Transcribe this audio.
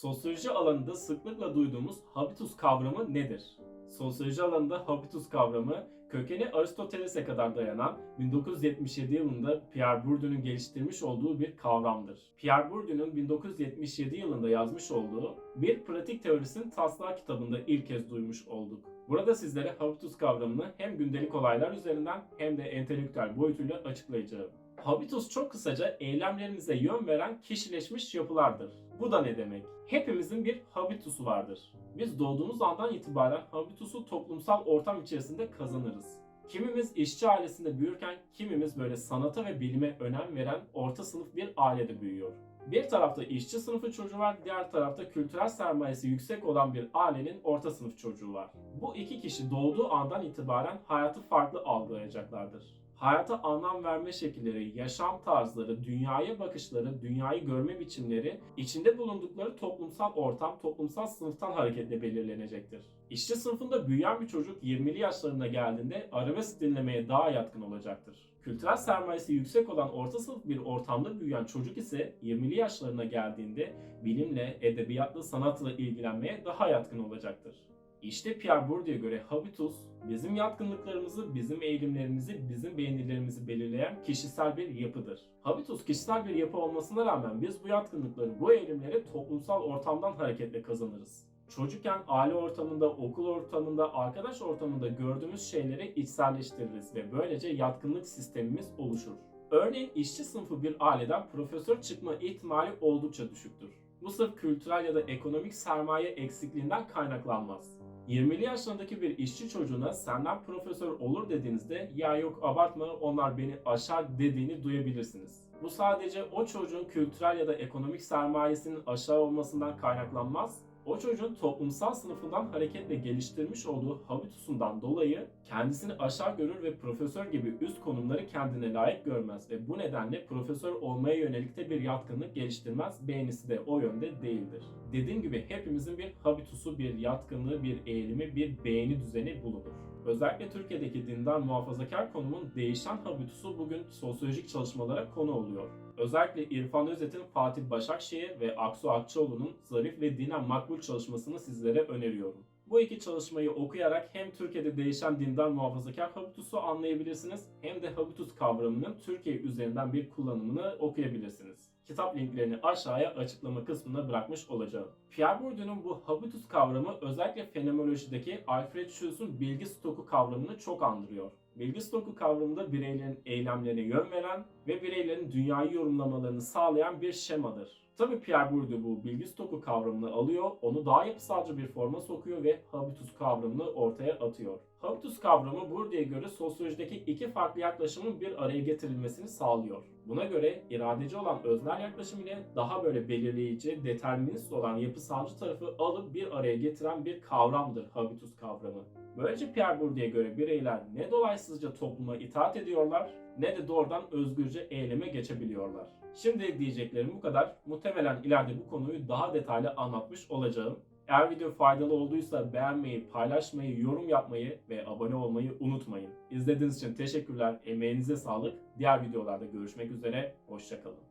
Sosyoloji alanında sıklıkla duyduğumuz habitus kavramı nedir? Sosyoloji alanında habitus kavramı kökeni Aristoteles'e kadar dayanan 1977 yılında Pierre Bourdieu'nun geliştirmiş olduğu bir kavramdır. Pierre Bourdieu'nun 1977 yılında yazmış olduğu bir pratik teorisinin taslağı kitabında ilk kez duymuş olduk. Burada sizlere habitus kavramını hem gündelik olaylar üzerinden hem de entelektüel boyutuyla açıklayacağım. Habitus çok kısaca eylemlerimize yön veren kişileşmiş yapılardır. Bu da ne demek? Hepimizin bir habitusu vardır. Biz doğduğumuz andan itibaren habitusu toplumsal ortam içerisinde kazanırız. Kimimiz işçi ailesinde büyürken kimimiz böyle sanata ve bilime önem veren orta sınıf bir ailede büyüyor. Bir tarafta işçi sınıfı çocuğu var, diğer tarafta kültürel sermayesi yüksek olan bir ailenin orta sınıf çocuğu var. Bu iki kişi doğduğu andan itibaren hayatı farklı algılayacaklardır. Hayata anlam verme şekilleri, yaşam tarzları, dünyaya bakışları, dünyayı görme biçimleri, içinde bulundukları toplumsal ortam, toplumsal sınıftan hareketle belirlenecektir. İşçi sınıfında büyüyen bir çocuk 20'li yaşlarına geldiğinde arabesk dinlemeye daha yatkın olacaktır. Kültürel sermayesi yüksek olan orta sınıf bir ortamda büyüyen çocuk ise 20'li yaşlarına geldiğinde bilimle, edebiyatla, sanatla ilgilenmeye daha yatkın olacaktır. İşte Pierre Bourdieu'ya göre habitus, bizim yatkınlıklarımızı, bizim eğilimlerimizi, bizim beğenilerimizi belirleyen kişisel bir yapıdır. Habitus kişisel bir yapı olmasına rağmen biz bu yatkınlıkları, bu eğilimleri toplumsal ortamdan hareketle kazanırız. Çocukken aile ortamında, okul ortamında, arkadaş ortamında gördüğümüz şeyleri içselleştiririz ve böylece yatkınlık sistemimiz oluşur. Örneğin işçi sınıfı bir aileden profesör çıkma ihtimali oldukça düşüktür. Bu sırf kültürel ya da ekonomik sermaye eksikliğinden kaynaklanmaz. 20'li yaşlarındaki bir işçi çocuğuna senden profesör olur dediğinizde ya yok abartma onlar beni aşar dediğini duyabilirsiniz. Bu sadece o çocuğun kültürel ya da ekonomik sermayesinin aşağı olmasından kaynaklanmaz, o çocuğun toplumsal sınıfından hareketle geliştirmiş olduğu habitusundan dolayı kendisini aşağı görür ve profesör gibi üst konumları kendine layık görmez ve bu nedenle profesör olmaya yönelik de bir yatkınlık geliştirmez, beğenisi de o yönde değildir. Dediğim gibi hepimizin bir habitusu, bir yatkınlığı, bir eğilimi, bir beğeni düzeni bulunur. Özellikle Türkiye'deki dindar muhafazakar konumun değişen habitusu bugün sosyolojik çalışmalara konu oluyor. Özellikle İrfan Özet'in Fatih Başakşehir ve Aksu Akçoğlu'nun zarif ve dinen makbul çalışmasını sizlere öneriyorum. Bu iki çalışmayı okuyarak hem Türkiye'de değişen dindar muhafazakar habitusu anlayabilirsiniz hem de habitus kavramının Türkiye üzerinden bir kullanımını okuyabilirsiniz. Kitap linklerini aşağıya açıklama kısmına bırakmış olacağım. Pierre Bourdieu'nun bu habitus kavramı özellikle fenomenolojideki Alfred Schultz'un bilgi stoku kavramını çok andırıyor. Bilgi stoku kavramında bireylerin eylemlerine yön veren ve bireylerin dünyayı yorumlamalarını sağlayan bir şemadır. Tabi Pierre Bourdieu bu bilgi stoku kavramını alıyor, onu daha yapısalcı bir forma sokuyor ve habitus kavramını ortaya atıyor. Habitus kavramı Bourdieu'ya göre sosyolojideki iki farklı yaklaşımın bir araya getirilmesini sağlıyor. Buna göre iradeci olan öznel yaklaşım ile daha böyle belirleyici, determinist olan yapısalcı tarafı alıp bir araya getiren bir kavramdır habitus kavramı. Böylece Pierre Bourdieu'ya göre bireyler ne dolaysızca topluma itaat ediyorlar ne de doğrudan özgürce eyleme geçebiliyorlar. Şimdi diyeceklerim bu kadar. Muhtemelen ileride bu konuyu daha detaylı anlatmış olacağım. Eğer video faydalı olduysa beğenmeyi, paylaşmayı, yorum yapmayı ve abone olmayı unutmayın. İzlediğiniz için teşekkürler. Emeğinize sağlık. Diğer videolarda görüşmek üzere. Hoşçakalın.